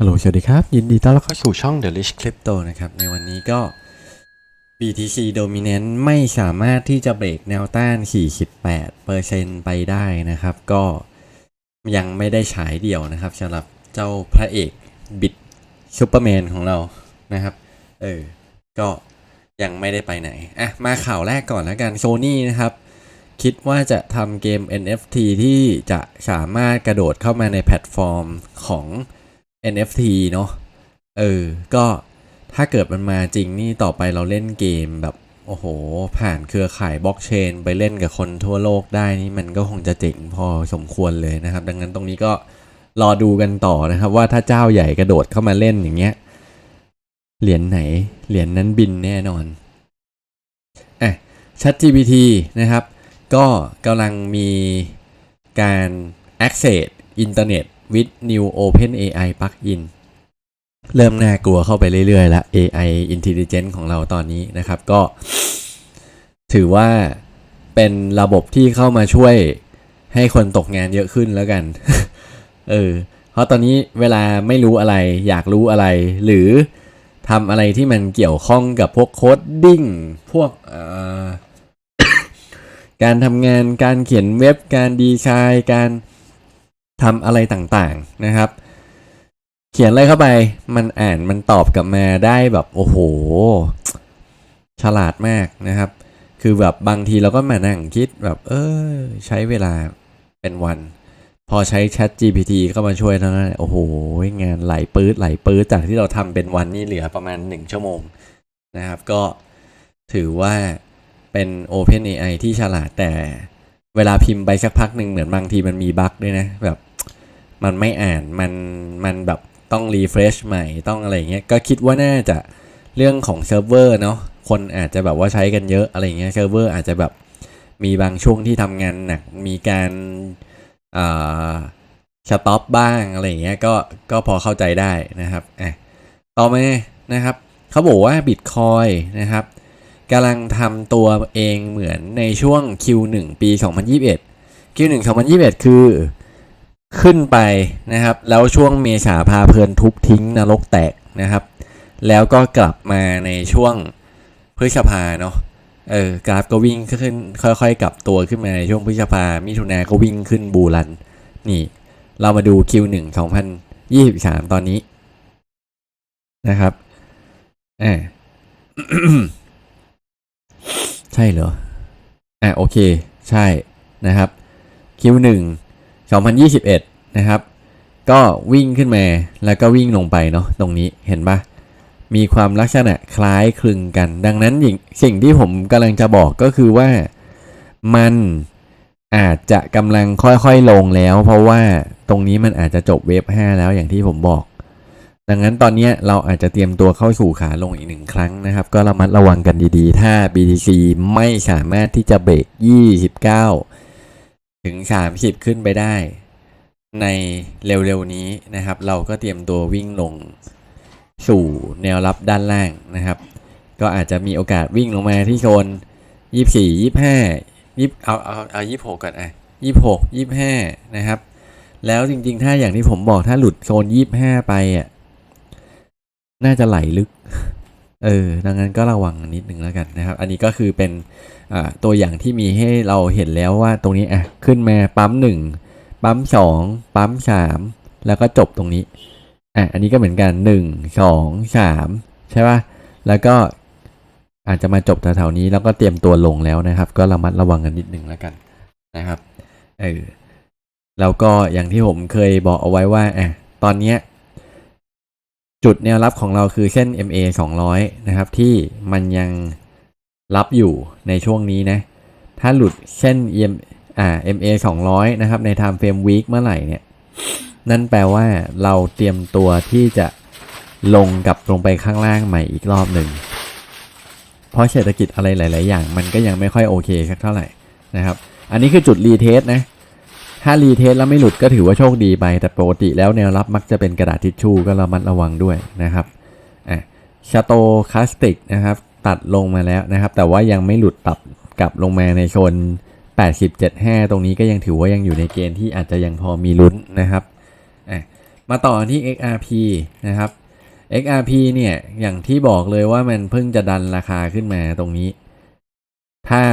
ฮัลโหลสวัสดีครับ ยินดีต้อนรับเข้าสู่ช่อง The Rich Crypto นะครับ ในวันนี้ก็ BTC Dominant ไม่สามารถที่จะเบรกแนวต้าน 48%ไปได้นะครับ ก็ยังไม่ได้ฉายเดี่ยวนะครับสำหรับเจ้าพระเอกบิดซูเปอร์แมนของเรานะครับ เออ ก็ยังไม่ได้ไปไหน อะ มาข่าวแรกก่อนแล้วกัน Sony นะครับ คิดว่าจะทำเกม NFT ที่จะสามารถกระโดดเข้ามาในแพลตฟอร์มของ NFT เนาะเออ ก็ถ้าเกิดมันมาจริงนี่ต่อไปเราเล่นเกมแบบ โอ้โห ผ่านเครือข่ายบล็อกเชน ไปเล่นกับคนทั่วโลกได้นี่มันก็คงจะเจ๋งพอสมควรเลยนะครับ ดังนั้นตรงนี้ก็รอดูกันต่อนะครับ ว่าถ้าเจ้าใหญ่กระโดดเข้ามาเล่นอย่างเงี้ยเหรียญไหน เหรียญนั้นบินแน่นอนอะ ChatGPT นะครับ ก็กำลังมีการ access อินเทอร์เน็ต with new Open AI plugin เริ่มน่ากลัวเข้าไปเรื่อยๆแล้ว AI intelligence ของเราตอนนี้นะครับ ก็ ถือว่าเป็นระบบที่เข้ามาช่วยให้คนตกงานเยอะขึ้นแล้วกัน เออ เพราะตอนนี้เวลาไม่รู้อะไร อยากรู้อะไร หรือทำอะไรที่มันเกี่ยวข้องกับพวกโคดดิ้ง พวกการทำงาน การเขียนเว็บ การดีไซน์ การ ทำอะไรต่างๆนะครับ เขียนอะไรเข้าไปมันอ่านมันตอบกลับมาได้แบบโอ้โห ฉลาดมากนะครับ คือแบบบางทีเราก็มานั่งคิดแบบเออใช้เวลาเป็นวัน พอใช้ Chat GPT เข้ามาช่วยเท่านั้นโอ้โห งานไหลปื๊ดไหลปื๊ดจากที่เราทำเป็นวันนี่เหลือประมาณ 1 ชั่วโมงนะครับ ก็ถือว่าเป็น Open AI ที่ฉลาดแต่ เวลาพิมพ์ไปสักพักหนึ่งเหมือนบางทีมันมีบั๊กด้วยนะแบบ มันไม่อ่านมันมันแบบต้องรีเฟรชใหม่ต้องอะไรเงี้ยก็คิดว่าน่าจะเรื่องของเซิร์ฟเวอร์เนาะคนอาจจะแบบว่าใช้กันเยอะอะไรเงี้ยเซิร์ฟเวอร์อาจจะแบบมีบางช่วงที่ทำงานหนักมีการอ่าสต็อปบ้างอะไรเงี้ยก็ก็พอเข้าใจได้นะครับอะต่อมานะครับ เขาบอกว่า Bitcoin นะครับ กำลังทำตัวเองเหมือนในช่วง Q1 ปี 2021 Q1 2021 คือขึ้นไปนะครับ แล้วช่วงเมษาพาเพลินทุบทิ้งนรกแตกนะครับ แล้วก็กลับมาในช่วงพฤษภาเนาะเออกราฟก็วิ่งขึ้นค่อยๆ กลับตัวขึ้นมาในช่วงพฤษภามิถุนาก็วิ่งขึ้นบูรัน นี่ เรามาดู Q1 2023 ตอนนี้นะครับอ่า ใช่เหรอ อะโอเค ใช่นะครับ Q1 2021 นะครับ ก็วิ่งขึ้นมาแล้วก็วิ่งลงไปเนาะตรงนี้เห็นปะมีความลักษณะคล้ายคลึงกัน ดังนั้นสิ่งสิ่งที่ผมกำลังจะบอกก็คือว่ามันอาจจะกำลังค่อยๆลงแล้ว เพราะว่าตรงนี้มันอาจจะจบเวฟ5แล้วอย่างที่ผมบอก ดังนั้นตอนนี้เราอาจจะเตรียมตัวเข้าสู่ขาลงอีกหนึ่งครั้งนะครับ ก็ระมัดระวังกันดีๆ ถ้า BTC ไม่สามารถที่จะเบรก 29 ถึง 30 ขึ้นไปได้ ในเร็วๆนี้นะครับ เราก็เตรียมตัววิ่งลงสู่แนวรับด้านล่างนะครับ ก็อาจจะมีโอกาสวิ่งลงมาที่โซน 24 25 20เอาเอาเอา26 ก่อนอะ 26 25 นะครับ แล้วจริงๆ ถ้าอย่างที่ผมบอกถ้าหลุดโซน 25 ไปอะ น่าจะไหลลึก เออ ดังนั้นก็ระวังนิดนึงแล้วกันนะครับ อันนี้ก็คือเป็นตัวอย่างที่มีให้เราเห็นแล้วว่าตรงนี้อะขึ้นมาปั๊มหนึ่งปั๊มสองปั๊มสามแล้วก็จบตรงนี้ อะ อันนี้ก็เหมือนกันหนึ่งสองสามใช่ป่ะ แล้วก็อาจจะมาจบแถวๆนี้แล้วก็เตรียมตัวลงแล้วนะครับ ก็ระมัดระวังกันนิดนึงแล้วกันนะครับ เออ แล้วก็อย่างที่ผมเคยบอกเอาไว้ว่าอะตอนเนี้ย จุดแนวรับของเราคือเส้น MA 200 นะครับ ที่มันยังรับอยู่ในช่วงนี้นะ ถ้าหลุดเส้น EM อ่า MA 200 นะครับ ใน time frame week เมื่อไหร่เนี่ย นั่นแปลว่าเราเตรียมตัวที่จะลงกับลงไปข้างล่างใหม่อีกรอบหนึ่ง เพราะเศรษฐกิจอะไรหลาย ๆ อย่าง มันก็ยังไม่ค่อยโอเคสักเท่าไหร่นะครับ อันนี้คือจุดรีเทสนะ ถ้ารีเทสแล้วไม่หลุดก็ถือว่าโชคดีไป แต่ปกติแล้วแนวรับมักจะเป็นกระดาษทิชชู่ก็ระมัดระวังด้วยนะครับอะชาโตคาสติกนะครับตัดลงมาแล้วนะครับ แต่ว่ายังไม่หลุดตับกลับลงมาในโซน80.75 ตรงนี้ก็ยังถือว่ายังอยู่ในเกณฑ์ที่อาจจะยังพอมีลุ้นนะครับอะมาต่อที่ XRP นะครับ XRP เนี่ยอย่างที่บอกเลยว่ามันเพิ่งจะดันราคาขึ้นมาตรงนี้ ถ้า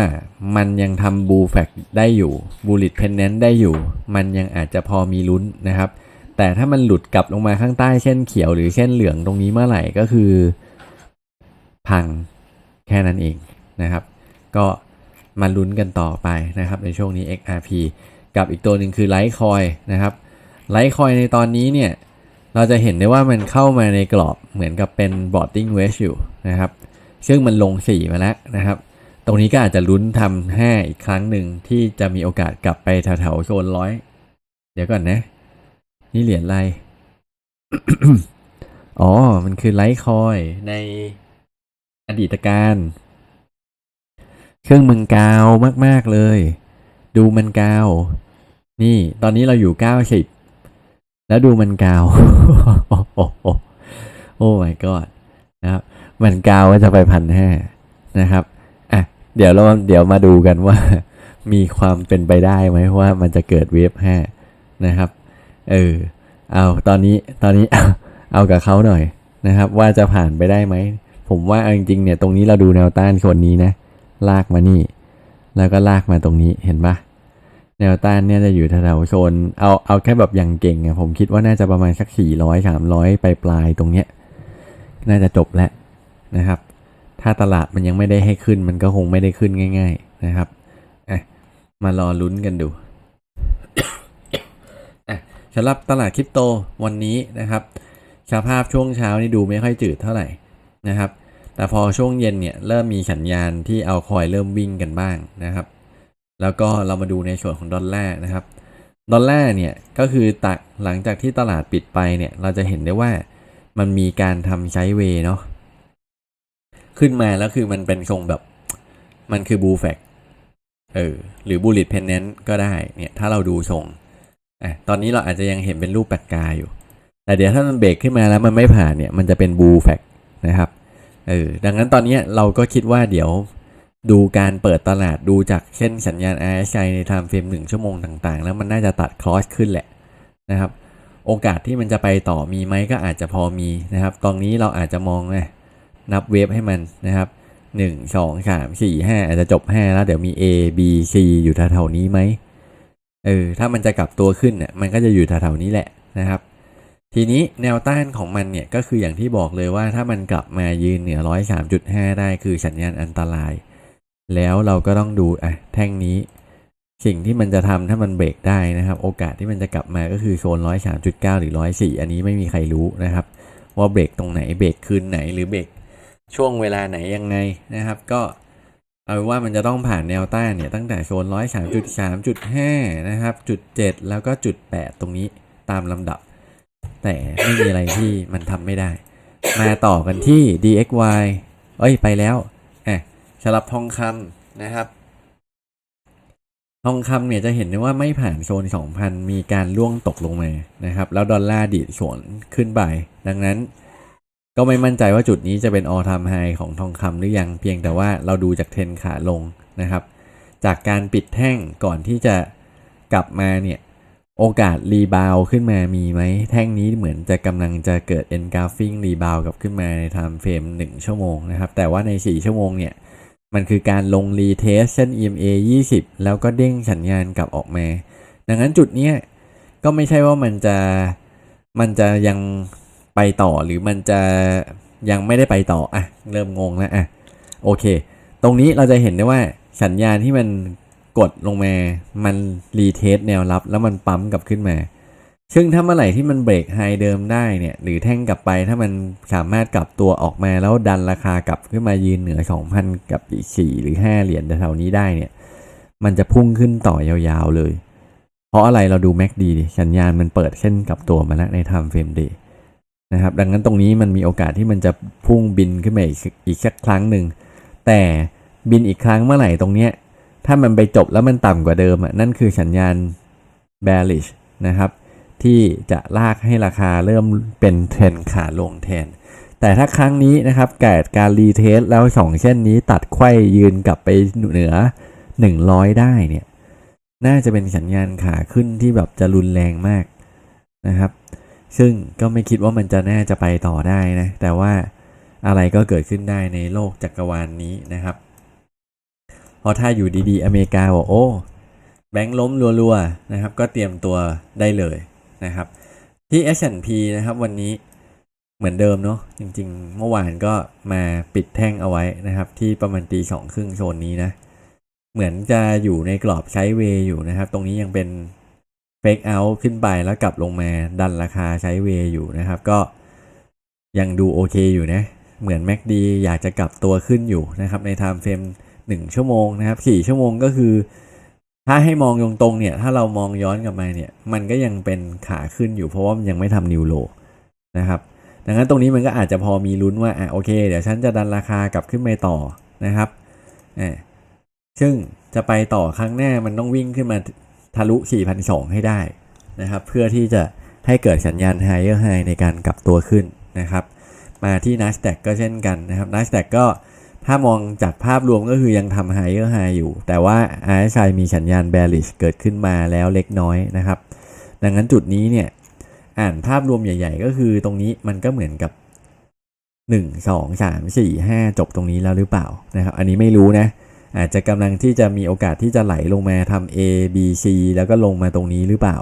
มันยังทำบูแฟกได้อยู่บูลิตเพนเนนได้อยู่ มันยังอาจจะพอมีลุ้นนะครับ แต่ถ้ามันหลุดกลับลงมาข้างใต้เช่นเขียวหรือเช่นเหลืองตรงนี้เมื่อไหร่ก็คือ พังแค่นั้นเองนะครับ ก็มาลุ้นกันต่อไปนะครับ ในช่วงนี้ XRP กับอีกตัวหนึ่งคือ Litecoin นะครับ Litecoin ในตอนนี้เนี่ย เราจะเห็นได้ว่ามันเข้ามาในกรอบเหมือนกับเป็น boarding wedge อยู่นะครับ ซึ่งมันลง 4 มาแล้วนะครับ ตรงนี้ก็อาจจะลุ้นทำ5อีกครั้งหนึ่งที่จะมีโอกาสกลับไปแถวๆโซนร้อย เดี๋ยวก่อนนะ นี่เหรียญอะไร อ๋อ มันคือไลท์คอยในอดีตการเครื่องมึงกาวมาก ๆ เลย ดูมันกาว นี่ ตอนนี้เราอยู่เก้าสิบแล้วดูมันกาว โอ้ my god นะครับ มันกาวก็จะไปพันห้านะครับ เดี๋ยวเราเดี๋ยวมาดูกันว่า มีความเป็นไปได้ไหมว่ามันจะเกิดเวฟห้านะครับ เออ เอาตอนนี้ตอนนี้เอาเอากับเขาหน่อยนะครับ ว่าจะผ่านไปได้ไหม ผมว่าจริงๆเนี่ยตรงนี้เราดูแนวต้านส่วนนี้นะ ลากมานี่ แล้วก็ลากมาตรงนี้เห็นปะแนวต้านเนี่ยจะอยู่แถวๆโซนเอาเอาแค่แบบอย่างเก่งอะผมคิดว่าน่าจะประมาณสักสี่ร้อยสามร้อยไปปลายตรงเนี้ย น่าจะจบแล้วนะครับ ถ้าตลาดมันยังไม่ได้ให้ขึ้น มันก็คงไม่ได้ขึ้นง่าย ๆนะครับอะมารอลุ้นกันดูอะสำหรับตลาดคริปโตวันนี้นะครับสภาพช่วงเช้านี่ดูไม่ค่อยจืดเท่าไหร่นะครับ แต่พอช่วงเย็นเนี่ยเริ่มมีสัญญาณที่เอาคอยเริ่มวิ่งกันบ้างนะครับ แล้วก็เรามาดูในส่วนของดอลลาร์นะครับดอลลาร์เนี่ยก็คือตักหลังจากที่ตลาดปิดไปเนี่ยเราจะเห็นได้ว่ามันมีการทำไซด์เวย์เนาะ ขึ้นมาแล้วคือมันเป็นทรงแบบ มันคือบูแฟกเออหรือบูลิตเพนเนนต์ก็ได้เนี่ยถ้าเราดูทรงอะตอนนี้เราอาจจะยังเห็นเป็นรูปแปดกกาอยู่ แต่เดี๋ยวถ้ามันเบรกขึ้นมาแล้วมันไม่ผ่านเนี่ยมันจะเป็นบูแฟกนะครับเออดังนั้นตอนนี้เราก็คิดว่าเดี๋ยวดูการเปิดตลาดดูจากเช่นสัญญาณ RSI ใน time frame 1ชั่วโมงต่างๆ แล้วมันน่าจะตัดคลอสขึ้นแหละนะครับ โอกาสที่มันจะไปต่อมีไหมก็อาจจะพอมีนะครับตรงนี้เราอาจจะมองนะ นับเวฟให้มันนะครับ 1 2 3 4 5 อาจจะจบ 5 แล้วเดี๋ยวมี A B C อยู่แถวๆนี้ไหมเออถ้ามันจะกลับตัวขึ้นเนี่ยมันก็จะอยู่แถวๆนี้แหละนะครับ ทีนี้แนวต้านของมันเนี่ยก็คืออย่างที่บอกเลยว่าถ้ามันกลับมายืนเหนือร้อยสามจุดห้าได้คือสัญญาณอันตราย แล้วเราก็ต้องดูอะแท่งนี้ สิ่งที่มันจะทำถ้ามันเบรกได้นะครับ โอกาสที่มันจะกลับมาก็คือโซนร้อยสามจุดเก้าหรือร้อยสี่อันนี้ไม่มีใครรู้นะครับ ว่าเบรกตรงไหนเบรกคืนไหนหรือเบรก ช่วงเวลาไหนยังไงนะครับ ก็เอาว่ามันจะต้องผ่านแนวต้านเนี่ยตั้งแต่โซนร้อยสามจุดสามจุดห้านะครับจุดเจ็ดแล้วก็จุดแปดตรงนี้ตามลำดับ แต่ไม่มีอะไรที่มันทำไม่ได้ มาต่อกันที่ DXY เอ้ยไปแล้วอะสำหรับทองคำนะครับ ทองคำเนี่ยจะเห็นได้ว่าไม่ผ่านโซน 2,000 มีการล่วงตกลงมานะครับ แล้วดอลลาร์ดีดสวนขึ้นไป ดังนั้น ก็ไม่มั่นใจว่าจุดนี้จะเป็น all time high ของทองคำหรือยังเพียงแต่ว่าเราดูจากเทรนขาลงนะครับ จากการปิดแท่งก่อนที่จะกลับมาเนี่ยโอกาสรีบาวขึ้นมามีไหมแท่งนี้เหมือนจะกำลังจะเกิด engulfing รีบาวกับขึ้นมาใน time frame 1ชั่วโมงนะครับ แต่ว่าใน 4 ชั่วโมงเนี่ยมันคือการลงรีเทสเส้น EMA 20 แล้วก็เด้งสัญญาณกลับออกมา ดังนั้นจุดเนี้ยก็ไม่ใช่ว่ามันจะมันจะยัง ไปต่อหรือมันจะยังไม่ได้ไปต่ออะเริ่มงงแล้วอะโอเค ตรงนี้เราจะเห็นได้ว่าสัญญาณที่มันกดลงมา มันรีเทสแนวรับ แล้วมันปั๊มกลับขึ้นมา ซึ่งถ้าเมื่อไหร่ที่มันเบรกไฮเดิมได้เนี่ย หรือแท่งกลับไปถ้ามันสามารถกลับตัวออกมาแล้วดันราคากลับขึ้นมายืนเหนือ 2,000 กับอีก 4 หรือ 5 เหรียญแถวๆนี้ได้เนี่ย มันจะพุ่งขึ้นต่อยาวๆเลย เพราะอะไรเราดู MACD ดิสัญญาณมันเปิดเส้นกลับตัวมาแล้วใน time frame day นะครับ ดังนั้นตรงนี้มันมีโอกาสที่มันจะพุ่งบินขึ้นมาอีกอีกสักครั้งหนึ่งแต่บินอีกครั้งเมื่อไหร่ตรงเนี้ยถ้ามันไปจบแล้วมันต่ำกว่าเดิมอะนั่นคือสัญญาณ bearish นะครับ ที่จะลากให้ราคาเริ่มเป็นเทรนขาลงแทน แต่ถ้าครั้งนี้นะครับเกิดการรีเทสแล้วสองเส้นนี้ตัดไข้ยืนกลับไปเหนือ 100 ได้เนี่ย น่าจะเป็นสัญญาณขาขึ้นที่แบบจะรุนแรงมากนะครับ ซึ่งก็ไม่คิดว่ามันจะน่าจะไปต่อได้นะ แต่ว่าอะไรก็เกิดขึ้นได้ในโลกจักรวาลนนี้นะครับ เพราะถ้าอยู่ดีๆ อเมริกาบอกโอ้แบงค์ล้มรัวๆนะครับ ก็เตรียมตัวได้เลยนะครับ ที่ S&P นะครับวันนี้เหมือนเดิมเนาะจริงๆ เมื่อวานก็มาปิดแท่งเอาไว้นะครับ ที่ประมาณตีสองครึ่งโซนนี้นะ เหมือนจะอยู่ในกรอบใช้เวย์อยู่นะครับ ตรงนี้ยังเป็น เฟกเอาขึ้นไปแล้วกลับลงมาดันราคาใช้เวย์อยู่นะครับ ก็ยังดูโอเคอยู่นะ เหมือน MACD อยากจะกลับตัวขึ้นอยู่นะครับ ในไทม์เฟรม1 ชั่วโมงนะครับ 4 ชั่วโมงก็คือ ถ้าให้มองตรงๆเนี่ย ถ้าเรามองย้อนกลับมาเนี่ย มันก็ยังเป็นขาขึ้นอยู่ เพราะว่ามันยังไม่ทำนิวโลนะครับ ดังนั้นตรงนี้มันก็อาจจะพอมีลุ้นว่าอะโอเค เดี๋ยวฉันจะดันราคากลับขึ้นไปต่อนะครับอ่าซึ่งจะไปต่อครั้งหน้ามันต้องวิ่งขึ้นมา ทะลุ 4,200 ให้ได้นะครับ เพื่อที่จะให้เกิดสัญญาณ higher high ในการกลับตัวขึ้นนะครับ มาที่ NASDAQ ก็เช่นกันนะครับ NASDAQ ก็ถ้ามองจากภาพรวมก็คือยังทำ higher high อยู่ แต่ว่า RSI มีสัญญาณ bearish เกิดขึ้นมาแล้วเล็กน้อยนะครับ ดังนั้นจุดนี้เนี่ยอ่านภาพรวมใหญ่ ๆ ก็คือตรงนี้มันก็เหมือนกับ 1 2 3 4 5 จบตรงนี้แล้วหรือเปล่านะครับ อันนี้ไม่รู้นะ อาจจะกำลังที่จะมีโอกาสที่จะไหลลงมาทำ A B C แล้วก็ลงมาตรงนี้หรือเปล่า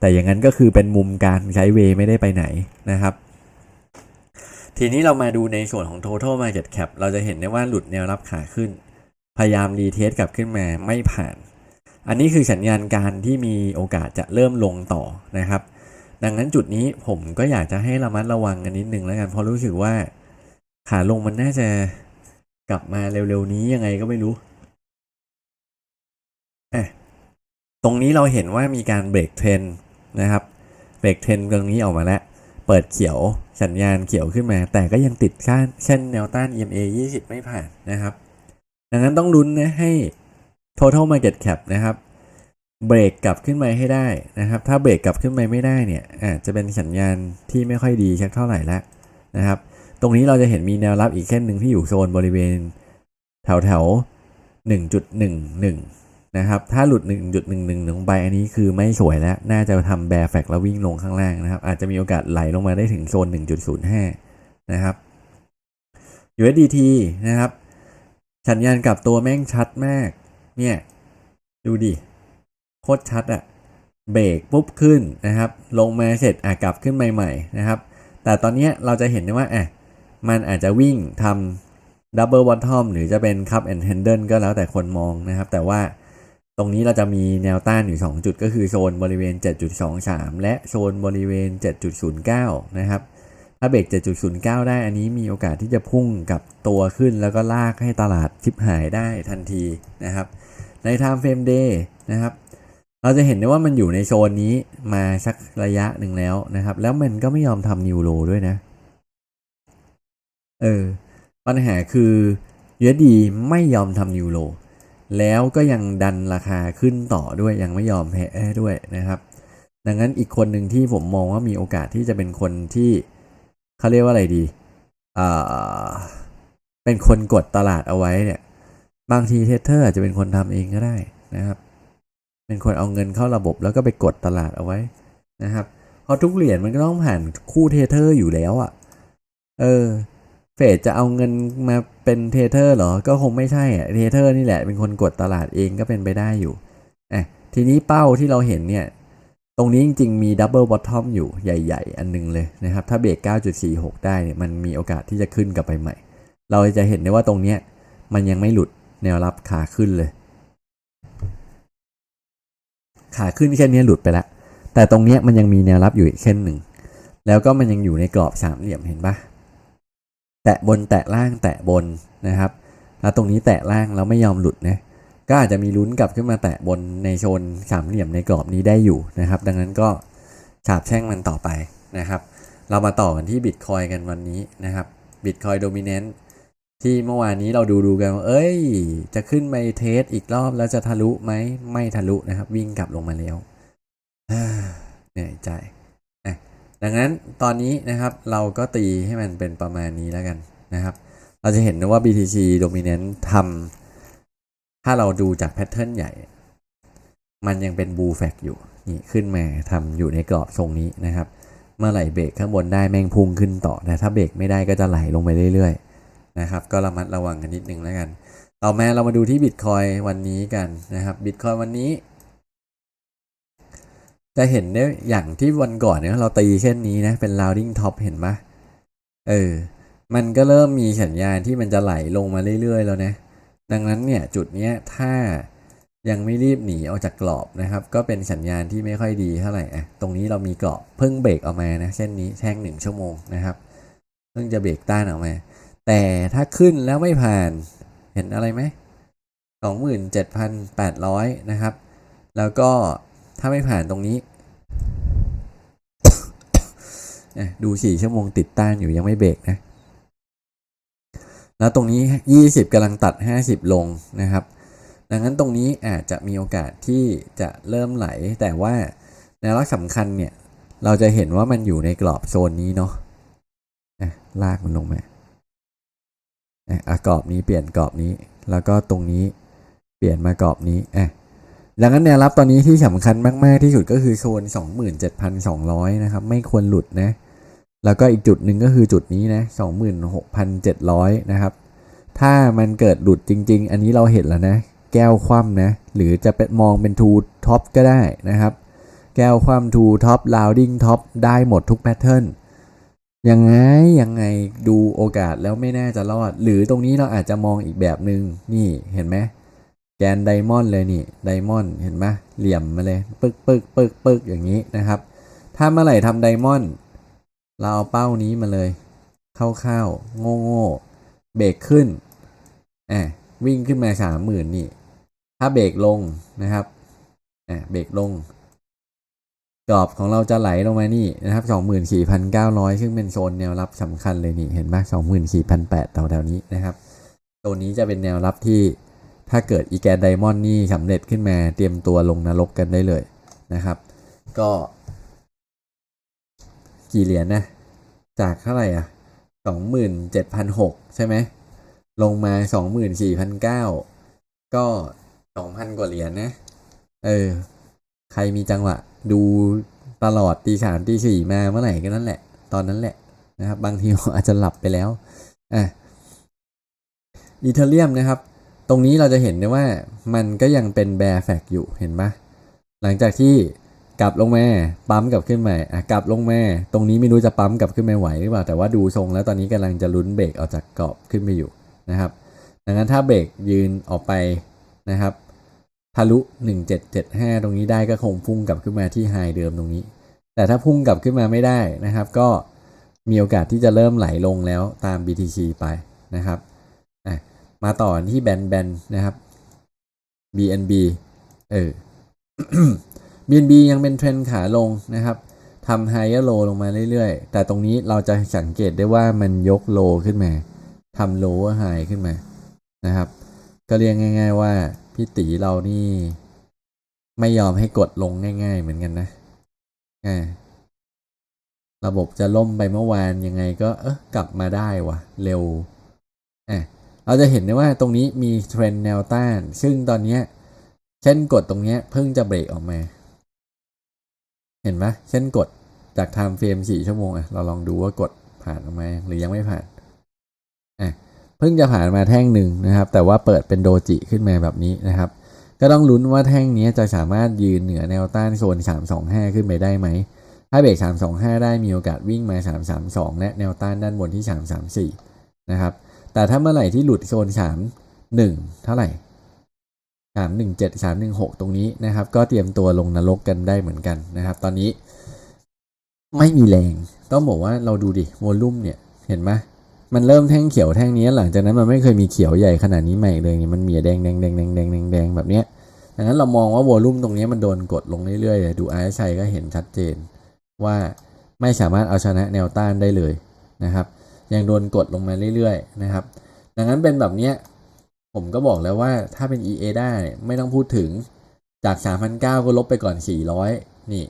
แต่อย่างนั้นก็คือเป็นมุมการใช้เวไม่ได้ไปไหนนะครับ ทีนี้เรามาดูในส่วนของ total market cap เราจะเห็นได้ว่าหลุดแนวรับขาขึ้น พยายามรีเทสกลับขึ้นมาไม่ผ่าน อันนี้คือสัญญาณการที่มีโอกาสจะเริ่มลงต่อนะครับ ดังนั้นจุดนี้ผมก็อยากจะให้ระมัดระวังกันนิดนึงแล้วกันเพราะรู้สึกว่าขาลงมันน่าจะกลับมาเร็วๆนี้ยังไงก็ไม่รู้ อะตรงนี้เราเห็นว่ามีการเบรกเทรนนะครับ เบรกเทรนตรงนี้ออกมาแล้ว เปิดเขียวสัญญาณเขียวขึ้นมา แต่ก็ยังติดข้านเช่นแนวต้าน EMA 20 ไม่ผ่านนะครับ ดังนั้นต้องลุ้นนะให้ total market cap นะครับ เบรกกลับขึ้นมาให้ได้นะครับ ถ้าเบรกกลับขึ้นมาไม่ได้เนี่ยอาจจะเป็นสัญญาณที่ไม่ค่อยดีสักเท่าไหร่แล้วนะครับ ตรงนี้เราจะเห็นมีแนวรับอีกเส้นหนึ่งที่อยู่โซนบริเวณ แถวแถว1.11 นะครับถ้าหลุด 1.11ลงไปอันนี้คือไม่สวยแล้ว น่าจะทำแบร์แฟกแล้ววิ่งลงข้างล่างนะครับ อาจจะมีโอกาสไหลลงมาได้ถึงโซน 1.05 นะครับ USDT นะครับสัญญาณกับตัวแม่งชัดมาก เนี่ย ดูดิ โคตรชัดอะเบรกปุ๊บขึ้นนะครับ ลงมาเสร็จอะกลับขึ้นใหม่ๆนะครับ แต่ตอนนี้เราจะเห็นได้ว่าอะมันอาจจะวิ่งทำดับเบิลบอททอมหรือจะเป็นคัพแอนด์แฮนเดิลก็แล้วแต่คนมองนะครับ แต่ว่า ตรงนี้เราจะมีแนวต้านอยู่ 2 จุดก็คือโซนบริเวณ 7.23 และโซนบริเวณ 7.09 นะครับ ถ้าเบรก7.09 ได้อันนี้มีโอกาสที่จะพุ่งกับตัวขึ้นแล้วก็ลากให้ตลาดชิบหายได้ทันทีนะครับ ใน Time Frame Day นะครับ เราจะเห็นได้ว่ามันอยู่ในโซนนี้มาสักระยะหนึ่งแล้วนะครับ แล้วมันก็ไม่ยอมทำนิวโรด้วยนะ เออ ปัญหาคือ USD ไม่ยอมทำนิวโร แล้วก็ยังดันราคาขึ้นต่อด้วยยังไม่ยอมแพ้ด้วยนะครับ ดังนั้นอีกคนหนึ่งที่ผมมองว่ามีโอกาสที่จะเป็นคนที่เขาเรียกว่าอะไรดีเป็นคนกดตลาดเอาไว้เนี่ยบางทีเทสเตอร์อาจจะเป็นคนทำเองก็ได้นะครับ เป็นคนเอาเงินเข้าระบบแล้วก็ไปกดตลาดเอาไว้นะครับเพราะทุกเหรียญมันก็ต้องผ่านคู่เทเทอร์อยู่แล้วอะ่ะ เออ เฟดจะเอาเงินมาเป็นเทเทอร์เหรอ ก็คงไม่ใช่อะเทเทอร์นี่แหละเป็นคนกดตลาดเองก็เป็นไปได้อยู่อะทีนี้เป้าที่เราเห็นเนี่ย ตรงนี้จริง ๆ มีดับเบิลบอททอมอยู่ใหญ่ ๆ อันหนึงเลยนะครับ ถ้าเบรก 9.46 ได้เนี่ยมันมีโอกาสที่จะขึ้นกลับไปใหม่ เราจะเห็นได้ว่าตรงเนี้ยมันยังไม่หลุดแนวรับขาขึ้นเลย ขาขึ้นแค่นี้หลุดไปแล้วแต่ตรงเนี้ยมันยังมีแนวรับอยู่อีกเส้นหนึ่งแล้วก็มันยังอยู่ในกรอบสามเหลี่ยมเห็นปะ แตะบนแตะล่างแตะบนนะครับแล้วตรงนี้แตะล่างแล้วไม่ยอมหลุดนะก็อาจจะมีลุ้นกลับขึ้นมาแตะบนในโซนสามเหลี่ยมในกรอบนี้ได้อยู่นะครับ ดังนั้นก็ฉาบแช่งมันต่อไปนะครับ เรามาต่อกันที่บิตคอยกันวันนี้นะครับบิตคอยโดมิเนนที่เมื่อวานนี้เราดูดูกันว่าเอ้ย จะขึ้นไปเทสอีกรอบแล้วจะทะลุไหมไม่ทะลุนะครับ วิ่งกลับลงมาแล้วเหนื่อยใจ ดังนั้นตอนนี้นะครับเราก็ตีให้มันเป็นประมาณนี้แล้วกันนะครับ เราจะเห็นนะว่า BTC Dominant ทำถ้าเราดูจากแพทเทิร์นใหญ่ มันยังเป็นบูแฟกอยู่นี่ขึ้นมาทำอยู่ในกรอบทรงนี้นะครับ เมื่อไหร่เบรกข้างบนได้แม่งพุ่งขึ้นต่อแต่ถ้าเบรกไม่ได้ก็จะไหลลงไปเรื่อยๆนะครับ ก็ระมัดระวังกันนิดนึงแล้วกัน ต่อมาเรามาดูที่บิตคอยวันนี้กันนะครับบิตคอยวันนี้ จะเห็นได้อย่างที่วันก่อนเนี่ยเราตีเช่นนี้นะ เป็น rounding top เห็นปะเออ มันก็เริ่มมีสัญญาณที่มันจะไหลลงมาเรื่อย ๆ แล้วนะ ดังนั้นเนี่ยจุดเนี้ยถ้ายังไม่รีบหนีออกจากกรอบนะครับ ก็เป็นสัญญาณที่ไม่ค่อยดีเท่าไหร่อะตรงนี้เรามีกรอบเพิ่งเบรกออกมานะเส้นนี้แท่งหนึ่งชั่วโมงนะครับ เพิ่งจะเบรกต้านออกมา แต่ถ้าขึ้นแล้วไม่ผ่าน เห็นอะไรไหมสองหมื่นเจ็ดพันแปดร้อยนะครับ แล้วก็ ถ้าไม่ผ่านตรงนี้ดูสี่ชั่วโมงติดต้านอยู่ยังไม่เบรกนะ แล้วตรงนี้ยี่สิบกำลังตัดห้าสิบลงนะครับ ดังนั้นตรงนี้อาจจะมีโอกาสที่จะเริ่มไหล แต่ว่าในลักสำคัญเนี่ย เราจะเห็นว่ามันอยู่ในกรอบโซนนี้เนาะลากมันลงมาอะอะกรอบนี้เปลี่ยนกรอบนี้ แล้วก็ตรงนี้เปลี่ยนมากรอบนี้อะ ดังนั้นแนวรับตอนนี้ที่สำคัญมาก ๆ ที่สุดก็คือโซน 27,200 นะครับ ไม่ควรหลุดนะ แล้วก็อีกจุดหนึ่งก็คือจุดนี้นะ 26,700 นะครับ ถ้ามันเกิดหลุดจริง ๆ อันนี้เราเห็นแล้วนะ แก้วคว่ำนะ หรือจะเป็นมองเป็นทูท็อปก็ได้นะครับ แก้วคว่ำทูท็อปลาวดิ้งท็อปได้หมดทุกแพทเทิร์นยังไงยังไงดูโอกาสแล้วไม่น่าจะรอด หรือตรงนี้เราอาจจะมองอีกแบบหนึ่งนี่เห็นไหม แกนไดมอนด์เลยนี่ไดมอนด์เห็นไหมเหลี่ยมมาเลย ปึกปึกปึกปึกอย่างนี้นะครับ ถ้าเมื่อไหร่ทำไดมอนด์เราเอาเป้านี้มาเลยเข้าๆโง่โง่ๆเบรกขึ้นอะวิ่งขึ้นมาสามหมื่นนี่ ถ้าเบรกลงนะครับอะเบรกลงกรอบของเราจะไหลลงมานี่นะครับสองหมื่นสี่พันเก้าร้อยซึ่งเป็นโซนแนวรับสำคัญเลยนี่ เห็นไหมสองหมื่นสี่พันแปดแถวๆนี้นะครับ ตัวนี้จะเป็นแนวรับที่ ถ้าเกิดอีแกนไดมอนด์นี่สำเร็จขึ้นมาเตรียมตัวลงนรกกันได้เลยนะครับ ก็ กี่เหรียญนะ จากเท่าไหร่อะสองหมื่นเจ็ดพันหกใช่ไหม ลงมาสองหมื่นสี่พันเก้าก็สองพันกว่าเหรียญนะ เออ ใครมีจังหวะ ดูตลอดตีสามตีสี่มาเมื่อไหร่ก็นั่นแหละ ตอนนั้นแหละนะครับ บางทีอาจจะหลับไปแล้วอะอีเทเรียมนะครับ ตรงนี้เราจะเห็นได้ว่ามันก็ยังเป็นแบร์แฟกอยู่เห็นปะหลังจากที่กลับลงมาปั๊มกลับขึ้นมาอะกลับลงมาตรงนี้ไม่รู้จะปั๊มกลับขึ้นมาไหวหรือเปล่าแต่ว่าดูทรงแล้วตอนนี้กำลังจะลุ้นเบรกออกจากกรอบขึ้นไปอยู่นะครับดังนั้นถ้าเบรกยืนออกไปนะครับทะลุ 1775 ตรงนี้ได้ก็คงพุ่งกลับขึ้นมาที่ไฮเดิมตรงนี้ แต่ถ้าพุ่งกลับขึ้นมาไม่ได้นะครับ ก็มีโอกาสที่จะเริ่มไหลลงแล้วตาม BTC ไปนะครับ มาต่อที่แบนแบนนะครับ BNB เออ BNB ยังเป็นเทรนขาลงนะครับทำไฮเออร์โลลงมาเรื่อยๆ แต่ตรงนี้เราจะสังเกตได้ว่ามันยกโลขึ้นมาทำโลว่าไฮขึ้นมานะครับ ก็เรียกง่าย ๆ ว่าพี่ตีเรานี่ ไม่ยอมให้กดลงง่าย ๆ เหมือนกันนะระบบจะล่มไปเมื่อวานยังไงก็เออกลับมาได้วะเร็วอะ เราจะเห็นได้ว่าตรงนี้มีเทรนแนวต้าน ซึ่งตอนนี้เช่นกดตรงนี้เพิ่งจะเบรกออกมา เห็นไหมเช่นกดจากไทม์เฟรมสี่ชั่วโมงอะเราลองดูว่ากดผ่านออกมาหรือยังไม่ผ่านอะเพิ่งจะผ่านมาแท่งหนึ่งนะครับ แต่ว่าเปิดเป็นโดจิขึ้นมาแบบนี้นะครับ ก็ต้องลุ้นว่าแท่งนี้จะสามารถยืนเหนือแนวต้านโซน 325 ขึ้นไปได้ไหม ถ้าเบรก 325 ได้มีโอกาสวิ่งมา 332 และแนวต้านด้านบนที่ 334 นะครับ แต่ถ้าเมื่อไหร่ที่หลุดโซน31เท่าไหร่317 316ตรงนี้นะครับ ก็เตรียมตัวลงนรกกันได้เหมือนกันนะครับ ตอนนี้ ไม่มีแรง ต้องบอกว่าเราดูดิวอลลุ่มเนี่ย เห็นไหมมันเริ่มแท่งเขียวแท่งนี้หลังจากนั้นมันไม่เคยมีเขียวใหญ่ขนาดนี้ใหม่เลยเนี่ยมันมีแดงแดงแดงแดงแดงแดงแดงแบบเนี้ยดังนั้นเรามองว่าวอลลุ่มตรงนี้มันโดนกดลงเรื่อยๆดูไอซ์ชัยก็เห็นชัดเจน ว่าไม่สามารถเอาชนะแนวต้านได้เลยนะครับ ยังโดนกดลงมาเรื่อยๆนะครับ ดังนั้นเป็นแบบเนี้ยผมก็บอกแล้วว่าถ้าเป็น EA ได้ไม่ต้องพูดถึงจาก 3,900 ก็ลบไปก่อน 400 นี่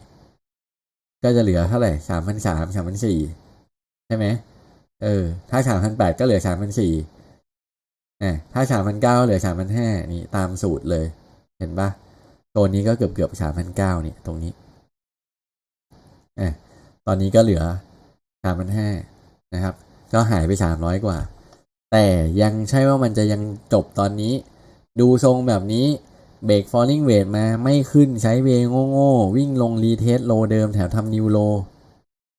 ก็จะเหลือเท่าไหร่3,300 3,400 ใช่ไหมเออ ถ้าสามพันแปดก็เหลือสามพันสี่อ่ถ้าสามพันเหลือสามพันห้านี่ตามสูตรเลย เห็นปะตัวนี้ก็เกือบเกือบสามพันเก้านี่ตรงนี้อะตอนนี้ก็เหลือสามพันห้านะครับ ก็หายไปสามร้อยกว่า แต่ยังใช่ว่ามันจะยังจบตอนนี้ ดูทรงแบบนี้เบรก falling weight มาไม่ขึ้นใช้เวงโง่ๆวิ่งลงรีเทสโลเดิมแถวทำนิวโล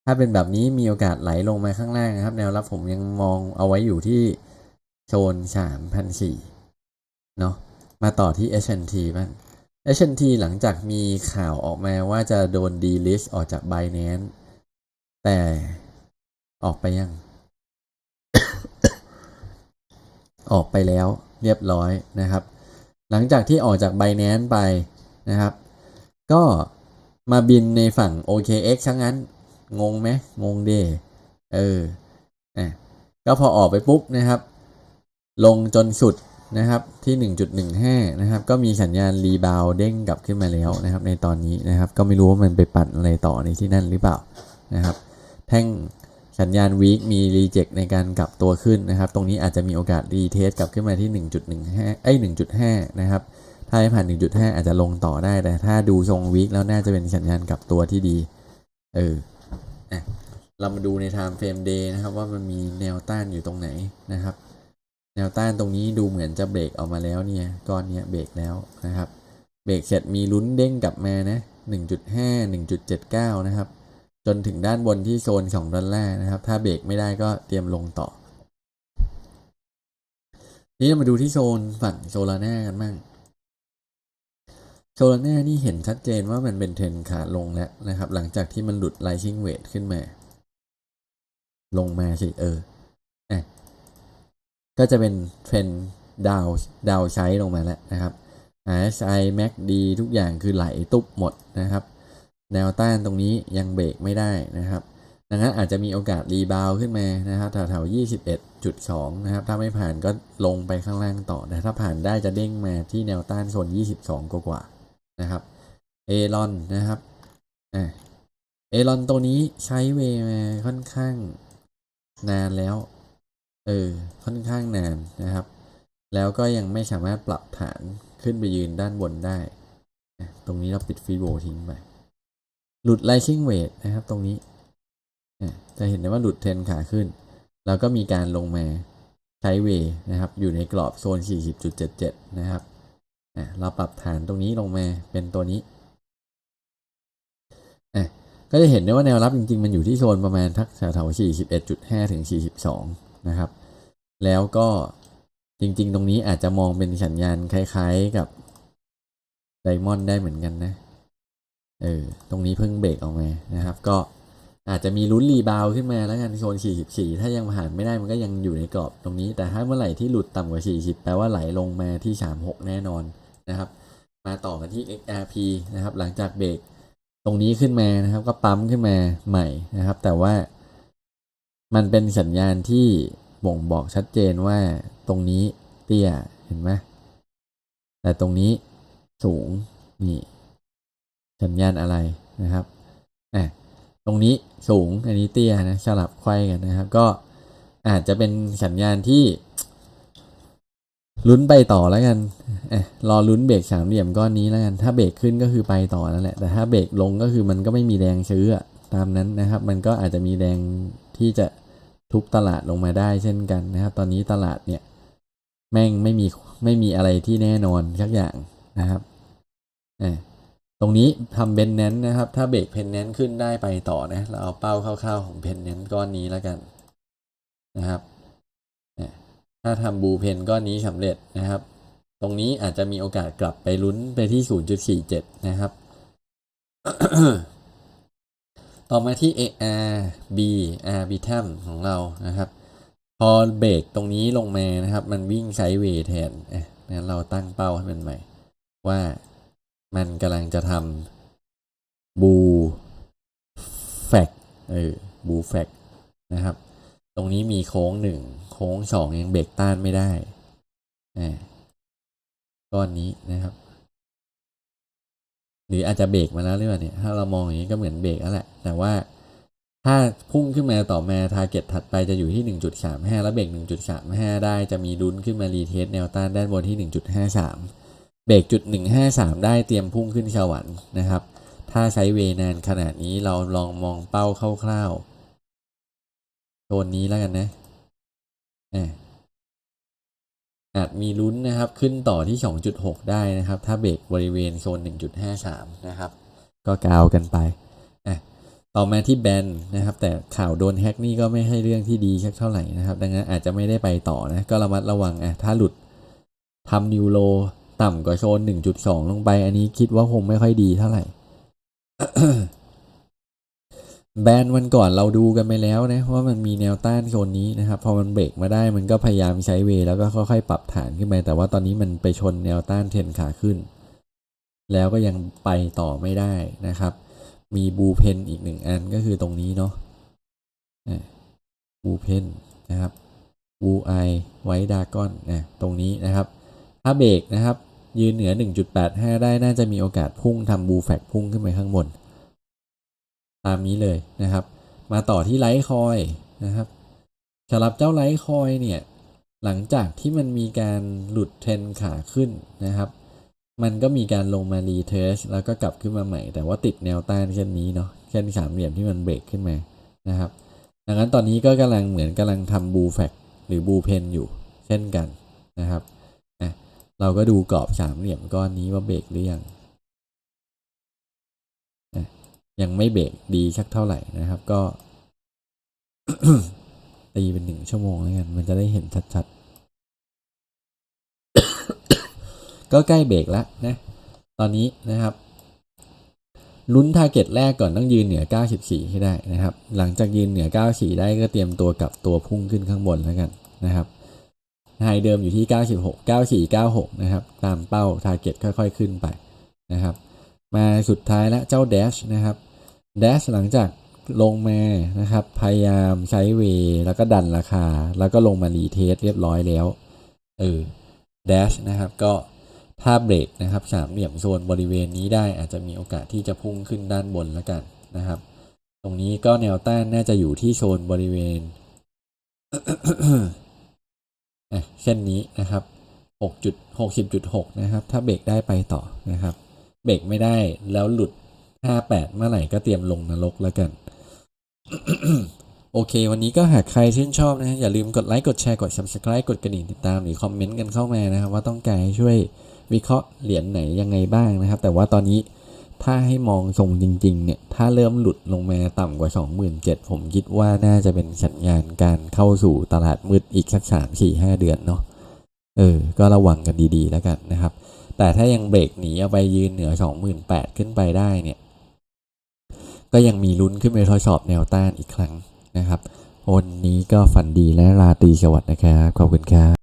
ถ้าเป็นแบบนี้มีโอกาสไหลลงมาข้างล่างนะครับ แนวรับผมยังมองเอาไว้อยู่ที่โซนสามพันสี่เนาะมาต่อที่ H&T บ้าง H&T หลังจากมีข่าวออกมาว่าจะโดน delist ออกจาก Binance แต่ออกไปยัง ออกไปแล้วเรียบร้อยนะครับ หลังจากที่ออกจาก Binance ไปนะครับ ก็มาบินในฝั่ง OKX ทั้งนั้น งงไหมงงเดเอออะก็พอออกไปปุ๊บนะครับ ลงจนสุดนะครับที่ 1.15 นะครับ ก็มีสัญญาณรีบาวเด้งกลับขึ้นมาแล้วนะครับ ในตอนนี้นะครับ ก็ไม่รู้ว่ามันไปปั่นอะไรต่อในที่นั่นหรือเปล่านะครับ แท่ง สัญญาณวีคมีรีเจ็คในการกลับตัวขึ้นนะครับ ตรงนี้อาจจะมีโอกาสรีเทสกลับขึ้นมาที่ 1.15 เอ้ย 1.5 นะครับ ถ้าผ่าน 1.5 อาจจะลงต่อได้ แต่ถ้าดูทรงวีคแล้วน่าจะเป็นสัญญาณกลับตัวที่ดี เออเรามาดูใน time frame day นะครับว่ามันมีแนวต้านอยู่ตรงไหนนะครับ แนวต้านตรงนี้ดูเหมือนจะเบรกออกมาแล้วเนี่ยก้อนเนี้ยเบรกแล้วนะครับ เบรกเสร็จมีลุ้นเด้งกลับมานะ1.5 1.79 นะครับ จนถึงด้านบนที่โซน 2 ดอลลาร์นะครับ ถ้าเบรกไม่ได้ก็เตรียมลงต่อ นี่มาดูที่โซนฝั่งโซลาร่ากันบ้างโซลาร่านี่เห็นชัดเจนว่ามันเป็นเทรนขาลงแล้วนะครับ หลังจากที่มันหลุดไลชิ่งเวทขึ้นมา ลงมาสิเอออะก็จะเป็นเทรนด์ดาวดาวใช้ลงมาแล้วนะครับ RSI MACD ทุกอย่างคือไหลตุบหมดนะครับ แนวต้านตรงนี้ยังเบรกไม่ได้นะครับดังนั้นอาจจะมีโอกาสรีบาวขึ้นมานะครับแถวๆ21.2 นะครับ ถ้าไม่ผ่านก็ลงไปข้างล่างต่อแต่ถ้าผ่านได้จะเด้งมาที่แนวต้านโซน22 กว่าๆนะครับเอรอนนะครับอ่าเอรอนตัวนี้ใช้เวมาค่อนข้างนานแล้ว เออ ค่อนข้างนานนะครับ แล้วก็ยังไม่สามารถปรับฐานขึ้นไปยืนด้านบนได้ ตรงนี้เราปิดฟีโบทิ้งไป หลุดไลชิ่งเวทนะครับตรงนี้ จะเห็นได้ว่าหลุดเทรนขาขึ้น แล้วก็มีการลงมาใช้เวย์นะครับ อยู่ในกรอบโซน 40.77 นะครับเราปรับฐานตรงนี้ลงมาเป็นตัวนี้ ก็จะเห็นได้ว่าแนวรับจริง ๆ มันอยู่ที่โซนประมาณทักแถวๆ41.5 ถึง 42 นะครับ แล้วก็จริง ๆ ตรงนี้อาจจะมองเป็นสัญญาณคล้าย ๆกับไดมอนด์ได้เหมือนกันนะ เออตรงนี้เพิ่งเบรกออกมานะครับ ก็อาจจะมีลุ้นรีบาวขึ้นมาแล้วกันโซน 44 ถ้ายังผ่านไม่ได้มันก็ยังอยู่ในกรอบตรงนี้ แต่ถ้าเมื่อไหร่ที่หลุดต่ำกว่า 40 แปลว่าไหลลงมาที่ 36 แน่นอนนะครับ มาต่อกันที่ XRP นะครับ หลังจากเบรกตรงนี้ขึ้นมานะครับ ก็ปั๊มขึ้นมาใหม่นะครับ แต่ว่ามันเป็นสัญญาณที่บ่งบอกชัดเจนว่าตรงนี้เตี้ยเห็นไหมแต่ตรงนี้สูงนี่ สัญญาณอะไรนะครับอะตรงนี้สูงอันนี้เตี้ยนะสลับไขว้กันนะครับ ก็อาจจะเป็นสัญญาณที่ลุ้นไปต่อแล้วกันอรอลุ้นเบรกสามเหลี่ยมก้อนนี้แล้วกัน ถ้าเบรกขึ้นก็คือไปต่อนั่นแหละ แต่ถ้าเบรกลงก็คือมันก็ไม่มีแรงซื้อตามนั้นนะครับ มันก็อาจจะมีแรงที่จะทุบตลาดลงมาได้เช่นกันนะครับ ตอนนี้ตลาดเนี่ย แม่งไม่มีไม่มีอะไรที่แน่นอนสักอย่างนะครับอะ ตรงนี้ทำเพนแนนนะครับ ถ้าเบรกเพนแนนขึ้นได้ไปต่อนะ เราเอาเป้าคร่าวๆของเพนแนนก้อนนี้แล้วกันนะครับถ้าทำบูเพนก้อนนี้สำเร็จนะครับ ตรงนี้อาจจะมีโอกาสกลับไปลุ้นไปที่ 0.47 นะครับ ต่อมาที่ AR B R B ทัมของเรานะครับ พอเบรกตรงนี้ลงมานะครับ มันวิ่งไซด์เวย์แทนอะงั้นเราตั้งเป้าให้มันใหม่ ว่า มันกำลังจะทำบูแฟกเออบูแฟกนะครับ ตรงนี้มีโค้งหนึ่งโค้งสองยังเบรกต้านไม่ได้อ่าก้อนนี้นะครับ หรืออาจจะเบรกมาแล้วหรือเปล่าเนี่ย ถ้าเรามองอย่างนี้ก็เหมือนเบรกแล้วแหละ แต่ว่าถ้าพุ่งขึ้นมาต่อมาทาร์เก็ตถัดไปจะอยู่ที่ 1.35 แล้วเบรก1.35 ได้จะมีลุ้นขึ้นมารีเทสแนวต้านด้านบนที่ 1.53เบ รกจุด 153 ได้เตรียมพุ่งขึ้นสวรรค์นะครับ ถ้าใช้เวนานขนาดนี้เราลองมองเป้าคร่าวๆโซนนี้แล้วกันนะอะอาจมีลุ้นนะครับขึ้นต่อที่ 2.6 ได้นะครับ ถ้าเบรกบริเวณโซน 1.53 นะครับ ก็กาวกันไปต่อมาที่แบนนะครับ แต่ข่าวโดนแฮกนี่ก็ไม่ให้เรื่องที่ดีสักเท่าไหร่นะครับ ดังนั้นอาจจะไม่ได้ไปต่อนะ ก็ระมัดระวังอะถ้าหลุดทำนิวโล ต่ำกว่าโซน 1.2 ลงไป อันนี้คิดว่าคงไม่ค่อยดีเท่าไหร่ แบนด์วันก่อนเราดูกันไปแล้วนะว่ามันมีแนวต้านโซนนี้นะครับ พอมันเบรกมาได้มันก็พยายามใช้เวแล้วก็ค่อยๆปรับฐานขึ้นไป แต่ว่าตอนนี้มันไปชนแนวต้านเทรนขาขึ้น แล้วก็ยังไปต่อไม่ได้นะครับ มีบูเพนอีกหนึ่งอันก็คือตรงนี้เนาะบูเพนนะครับบูไอไวดากอนนะตรงนี้นะครับ ถ้าเบรกนะครับ ยืนเหนือ 1.85 ได้น่าจะมีโอกาสพุ่งทำบูแฟกพุ่งขึ้นไปข้างบน ตามนี้เลยนะครับ มาต่อที่ไลท์คอยนะครับสำหรับเจ้าไลท์คอยเนี่ย หลังจากที่มันมีการหลุดเทรนขาขึ้นนะครับ มันก็มีการลงมารีเทสแล้วก็กลับขึ้นมาใหม่ แต่ว่าติดแนวต้านเช่นนี้เนาะเช่นสามเหลี่ยมที่มันเบรกขึ้นมานะครับดังนั้นตอนนี้ก็กำลังเหมือนกำลังทำบูแฟกหรือบูเพนอยู่เช่นกันนะครับ เราก็ดูกรอบสามเหลี่ยมก้อนนี้ว่าเบรกหรือยังยังไม่เบรกดีสักเท่าไหร่นะครับ ก็ตีเป็นหนึ่งชั่วโมงแล้วกัน มันจะได้เห็นชัดๆ ก็ใกล้เบรกแล้วนะ ตอนนี้นะครับ ลุ้นทาร์เก็ตแรกก่อนต้องยืนเหนือ 94 ให้ได้นะครับ หลังจากยืนเหนือ 94 ได้ก็เตรียมตัวกลับตัวพุ่งขึ้นข้างบนแล้วกันนะครับ ไฮเดิมอยู่ที่ 96 94 96 นะครับ ตามเป้าทาร์เก็ตค่อยๆ ขึ้นไปนะครับ มาสุดท้ายแล้วเจ้า Dash นะครับ Dash หลังจากลงมานะครับ พยายามใช้เวย์แล้วก็ดันราคา แล้วก็ลงมารีเทสเรียบร้อยแล้ว เออ Dash นะครับ ก็ถ้าเบรกนะครับสามเหลี่ยมโซนบริเวณนี้ได้อาจจะมีโอกาสที่จะพุ่งขึ้นด้านบนแล้วกันนะครับ ตรงนี้ก็แนวต้านน่าจะอยู่ที่โซนบริเวณ เช่นนี้นะครับ6.60.6 นะครับ ถ้าเบรกได้ไปต่อนะครับ เบรกไม่ได้แล้วหลุด 58 เมื่อไหร่ก็เตรียมลงนรกแล้วกัน โอเค วันนี้ก็หากใครชื่นชอบนะอย่าลืมกดไลค์ กดแชร์ กด subscribe กดกระดิ่งติดตามหรือคอมเมนต์กันเข้ามานะครับ ว่าต้องการให้ช่วยวิเคราะห์เหรียญไหนยังไงบ้างนะครับ แต่ว่าตอนนี้ ถ้าให้มองทรงจริงๆเนี่ย ถ้าเริ่มหลุดลงมาต่ำกว่า 27,000 ผมคิดว่าน่าจะเป็นสัญญาณการเข้าสู่ตลาดมืดอีกสัก 3 4 5 เดือนเนาะ เออ ก็ระวังกันดีๆแล้วกันนะครับ แต่ถ้ายังเบรกหนีเอาไปยืนเหนือ 28,000 ขึ้นไปได้เนี่ย ก็ยังมีลุ้นขึ้นไปทดสอบแนวต้านอีกครั้งนะครับ วันนี้ก็ฝันดีและราตรีสวัสดิ์นะครับ ขอบคุณครับ